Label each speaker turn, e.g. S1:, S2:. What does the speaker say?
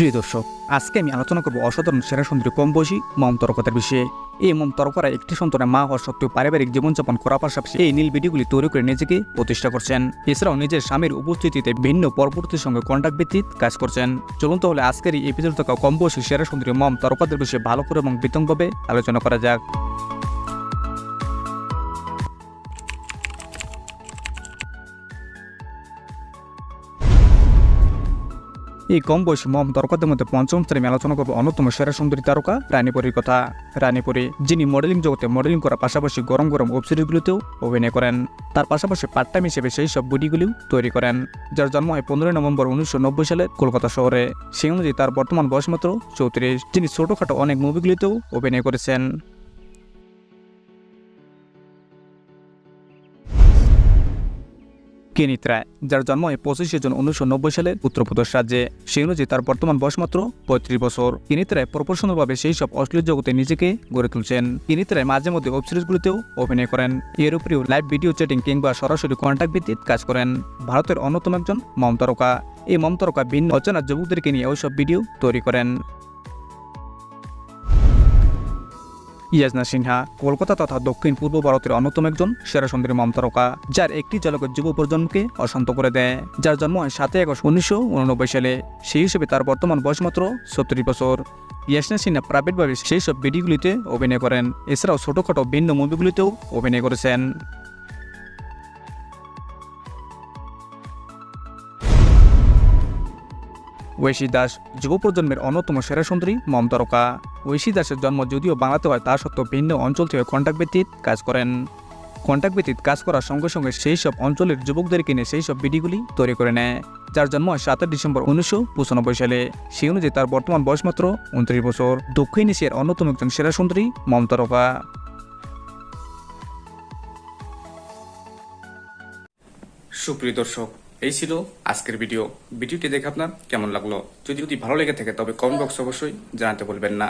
S1: প্রিয় দর্শক, আজকে আমি আলোচনা করব অসাধারণ সেরা সুন্দরী কম বয়সী মম তরকতার বিষয়ে। এই মম তরকরা একটি সন্তানের মা হওয়া সত্ত্বেও পারিবারিক জীবনযাপন করার পাশাপাশি এই নীল ভিডিওগুলি তৈরি করে নিজেকে প্রতিষ্ঠা করছেন। এছাড়াও নিজের স্বামীর উপস্থিতিতে ভিন্ন পরবর্তীর সঙ্গে কন্ট্যাক্ট ভিত্তিক কাজ করছেন। চলুন তাহলে আজকের এই এপিসোড থাকা কম বয়সী সেরা সুন্দরী মম তরকাদের বিষয়ে ভালো করে এবং বিতংভাবে আলোচনা করা যাক। এই কম বয়সী মম তারকাদের মধ্যে পঞ্চম শ্রেণি আলোচনা করব অন্যতম সেরা সুন্দরী তারকা রানীপুরীর কথা। রানীপুরী, যিনি মডেলিং জগতে মডেলিং করার পাশাপাশি গরম গরম ওয়েব সিরিজগুলিতেও অভিনয় করেন। তার পাশাপাশি পার্ট টাইম হিসেবে সেই সব ভিডিওগুলিও তৈরি করেন, যার জন্ম হয় পনেরোই নভেম্বর উনিশশো নব্বই সালে কলকাতা শহরে। সেই অনুযায়ী তার বর্তমান বয়স মাত্র চৌত্রিশ তিনি ছোটোখাটো অনেক মুভিগুলিতেও অভিনয় করেছেন। কেনিত রায় যার জন্ম হয় পঁচিশে জুন উনিশশো নব্বই সালে উত্তরপ্রদেশ রাজ্যে। সেই অনুযায়ী তার বর্তমান বয়স মাত্র পঁয়ত্রিশ বছর। কেনিত রায় প্রফেশনালভাবে সেই সব অশ্লীল জগতে নিজেকে গড়ে তুলছেন। কেনিত রায় মাঝে মধ্যে ওয়েব সিরিজগুলিতেও অভিনয় করেন। এর উপরেও লাইভ ভিডিও চ্যাটিং কিংবা সরাসরি কন্ট্যাক্ট ভিত্তিক কাজ করেন। ভারতের অন্যতম একজন মমতারকা। এই মমতারকা ভিন্ন অচেনা যুবকদেরকে নিয়ে ওইসব ভিডিও তৈরি করেন। ইয়াজনা সিনহা কলকাতা তথা দক্ষিণ পূর্ব ভারতের অন্যতম একজন সেরা সুন্দরী মম তারকা যার একটি চালকের যুব প্রজন্মকে অশান্ত করে দেয়, যার জন্ম হয় সাতই আগস্ট উনিশশো উননব্বই সালে। সেই হিসেবে তার বর্তমান বয়স মাত্র সত্তর বছর। ইয়াসনা সিনহা প্রাইভেটভাবে সেই সব ভিডিওগুলিতে অভিনয় করেন। এছাড়াও ছোটোখাটো ভিন্ন মুভিগুলিতেও অভিনয় করেছেন। ঐশী দাস যুব প্রজন্মের অন্যতম সেরা সুন্দরী মম ঐশী দাসের জন্ম যদিও বাংলাতে হয়, তা সত্ত্বেও ভিন্ন অঞ্চল থেকে কন্ট্যাক্ট ভিত্তিক কাজ করেন। কন্ট্যাক্ট ভিত্তিক কাজ করার সঙ্গে সঙ্গে সেই সব অঞ্চলের যুবকদেরকে নিয়ে সেই সব ভিডিওগুলি তৈরি করে নেয়, যার জন্ম হয় সাতই ডিসেম্বর উনিশশো পঁচানব্বই সালে। সেই অনুযায়ী তার বর্তমান বয়স মাত্র উনত্রিশ বছর। দক্ষিণ এশিয়ার অন্যতম একজন সেরা সুন্দরী মম
S2: সুপ্রিয় দর্শক এই ছিল আজকের ভিডিও। ভিডিওটি দেখে আপনার কেমন লাগল? যদি যদি ভালো লেগে থাকে, তবে কমেন্ট বক্স অবশ্যই জানাতে বলবেন না।